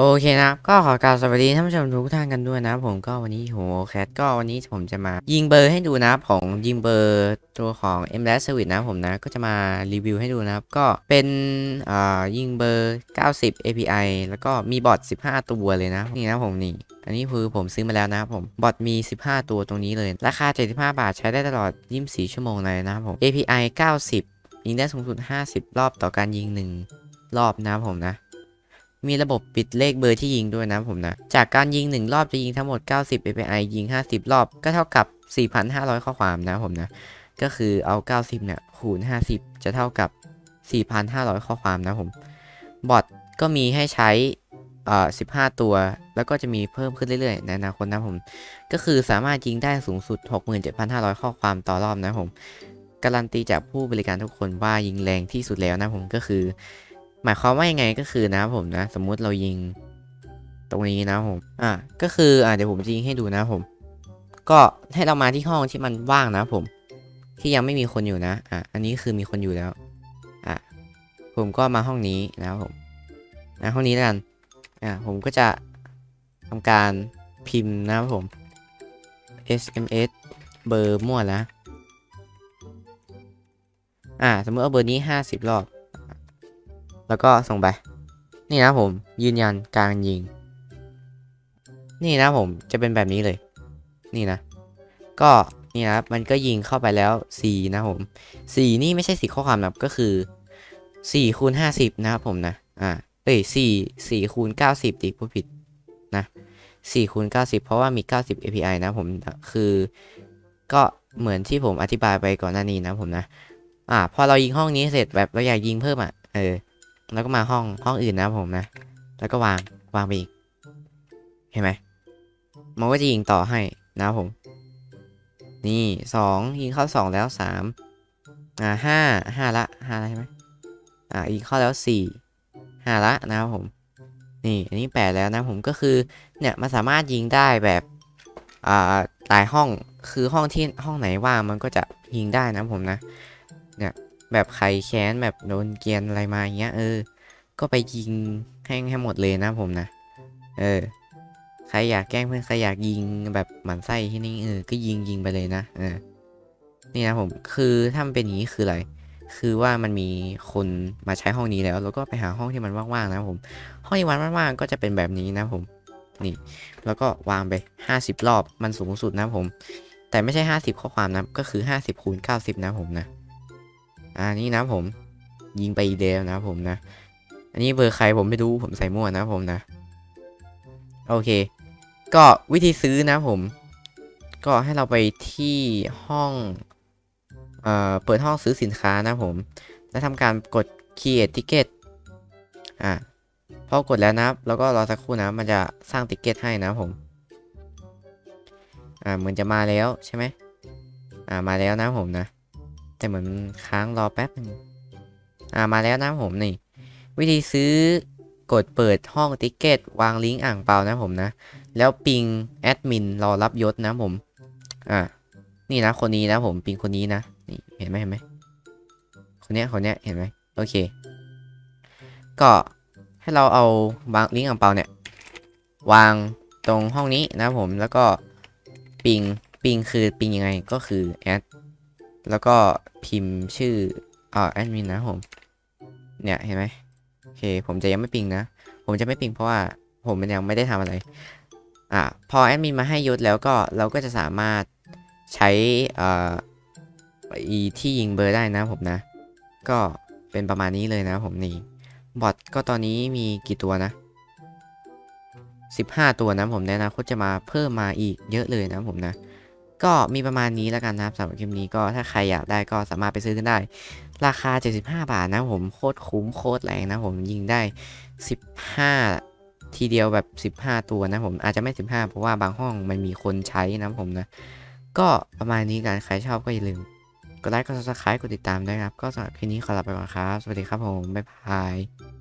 โอเคนะครับก็ขอกล่าวสวัสดีท่านผู้ชมทุกท่านกันด้วยนะผมก็วันนี้โหแคทก็วันนี้ผมจะมายิงเบอร์ให้ดูนะของยิงเบอร์ตัวของ m l a s Service นะผมนะก็จะมารีวิวให้ดูนะครับ ก็เป็นอ่ายิงเบอร์ 90 API แล้วก็มีบอท15 ตัวเลยนะนี่นะผมนี่อันนี้คือผมซื้อมาแล้วนะครับผมบอทมี 15 ตัวตรงนี้เลย ราคา 75 บาทใช้ได้ตลอด 24 ชั่วโมงเลยนะครับผม API 90ยิงได้สูงสุด 50 รอบต่อการยิง 1 รอบนะครับผมนะ มีระบบปิดเลขเบอร์ที่ยิงด้วยนะผมนะ จากการยิง 1 รอบจะยิงทั้งหมด 90 API ยิง 50 รอบ ก็เท่ากับ 4,500 ข้อความนะผมนะ ก็คือเอา 90 เนี่ยคูณ 50 จะเท่ากับ 4,500 ข้อความนะผม บอทก็มีให้ใช้อ่อ15 ตัว แล้วก็จะมีเพิ่มขึ้นเรื่อยๆในอนาคตนะผม ก็คือสามารถยิงได้สูงสุด 67,500 ข้อความต่อรอบนะผม การันตีจากผู้บริการทุกคนว่ายิงแรงที่สุดแล้วนะผมก็คือ หมายความว่ายังไงก็คือนะผมนะ สมมุติเรายิง ตรงนี้นะผม อะก็คืออะเดี๋ยวผมจะยิงให้ดูนะผม ก็ให้เรามาที่ห้องที่มันว่างนะผม ที่ยังไม่มีคนอยู่นะ อะอันนี้คือมีคนอยู่แล้ว อะผมก็มาห้องนี้นะผมนะห้องนี้แล้วกันอะผมก็จะทำการพิมพ์นะผม SMS เบอร์มั่วนะ อะสมมติเอาเบอร์นี้ 50 รอบ แล้วก็ส่งไป นี่นะผมยืนยันการยิง นี่นะผมจะเป็นแบบนี้เลย นี่นะ ก็นี่นะมันก็ยิงเข้าไปแล้ว4นะผม4นี่ไม่ใช่สีข้อความนะก็คือ4คูณ50 นะครับผมนะ อ่า เอ้ย4 4คูณ90ติผู้ผิดนะ4คูณ90 เพราะว่ามี 90 API นะผมคือก็เหมือนที่ผมอธิบายไปก่อนหน้านี้นะผมนะ อ่า พอเรายิงห้องนี้เสร็จแบบเราอยากยิงเพิ่มอะ เออ แล้วก็มาห้องห้องอื่นนะผมนะ แล้วก็วางวางไปอีก เห็นไหมมันก็จะยิงต่อให้นะผม นี่สองยิงเข้าสองแล้วสามอ่าห้าห้าละห้าละใช่ไหมอ่ายิงเข้าแล้วสี่ห้าละนะครับผม นี่อันนี้แปดแล้วนะผมก็คือเนี่ยมันสามารถยิงได้แบบอ่าหลายห้องคือห้องที่ห้องไหนว่างมันก็จะยิงได้นะผมนะเนี่ย แบบใครแค้นแบบโดนเกียนอะไรมาอย่างเงี้ยเออ ก็ไปยิงให้งให้หมดเลยนะผมนะ เออ ใครอยากแกล้งเพื่อนใครอยากยิงแบบหมันไส้ที่นี่เออ ก็ยิงยิงไปเลยนะ เออ นี่นะผมคือถ้ามันเป็นอย่างนี้คืออะไร คือว่ามันมีคนมาใช้ห้องนี้แล้ว แล้วก็ไปหาห้องที่มันว่างๆนะผม ห้องที่มันว่างๆก็จะเป็นแบบนี้นะผม นี่ แล้วก็วางไป 50 รอบ มันสูงสุดนะผม แต่ไม่ใช่ 50 ข้อความนะ ก็คือ 50คูณ90 นะผมนะ อ่านี่นะผมยิงไปอีเดลนะผมนะ อันนี้เบอร์ใครผมไม่รู้ผมใส่มั่วนะผมนะ โอเค ก็วิธีซื้อนะผม ก็ให้เราไปที่ห้องเอ่อเปิดห้องซื้อสินค้านะผม แล้วทำการกด create ticket อ่าพอกดแล้วนะแล้วก็รอสักครู่นะมันจะสร้างติเกตให้นะผม อ่าเหมือนจะมาแล้วใช่ไหมอ่ามาแล้วนะผมนะ แต่เหมือนค้างรอแป๊บนึงอ่ามาแล้วนะผมนี่ วิธีซื้อกดเปิดห้องติ๊กเก็ตวางลิงก์อ่างเปล่านะผมนะ แล้วปิงแอดมินรอรับยศนะผม อ่านี่นะคนนี้นะผมปิงคนนี้นะนี่เห็นไหมเห็นไหมคนเนี้ยคนเนี้ยเห็นไหมโอเค ก็ให้เราเอาวางลิงก์อ่างเปาเนี่ยวางตรงห้องนี้นะผมแล้วก็ปิงปิงคือปิงยังไงก็คือแอด แล้วก็พิมพ์ชื่ออ่าแอดมินนะผม เนี่ยเห็นไหมโอเค ผมจะยังไม่ปิงนะ ผมจะไม่ปิงเพราะว่าผมมันยังไม่ได้ทำอะไร อ่าพอแอดมินมาให้ยศแล้วก็เราก็จะสามารถใช้อ่าอีที่ยิงเบอร์ได้นะผมนะ ก็เป็นประมาณนี้เลยนะผมนี่บอทก็ตอนนี้มีกี่ตัวนะ15 ตัวนะผมในอนาคตจะมาเพิ่มมาอีกเยอะเลยนะผมนะ ก็มีประมาณนี้แล้วกันนะครับสำหรับคลิปนี้ก็ถ้าใครอยากได้ก็สามารถไปซื้อกันได้ ราคา 75 บาทนะผมโคตรคุ้มโคตรแรงนะผมยิงได้ 15 ทีเดียวแบบ 15 ตัวนะผมอาจจะไม่ 15 เพราะว่าบางห้องมันมีคนใช้นะผมนะ ก็ประมาณนี้กันใครชอบก็อย่าลืมกดไลค์กด subscribe กดติดตามด้วยครับ ก็สำหรับคลิปนี้ขอลาไปก่อนครับ สวัสดีครับผม บ๊ายบาย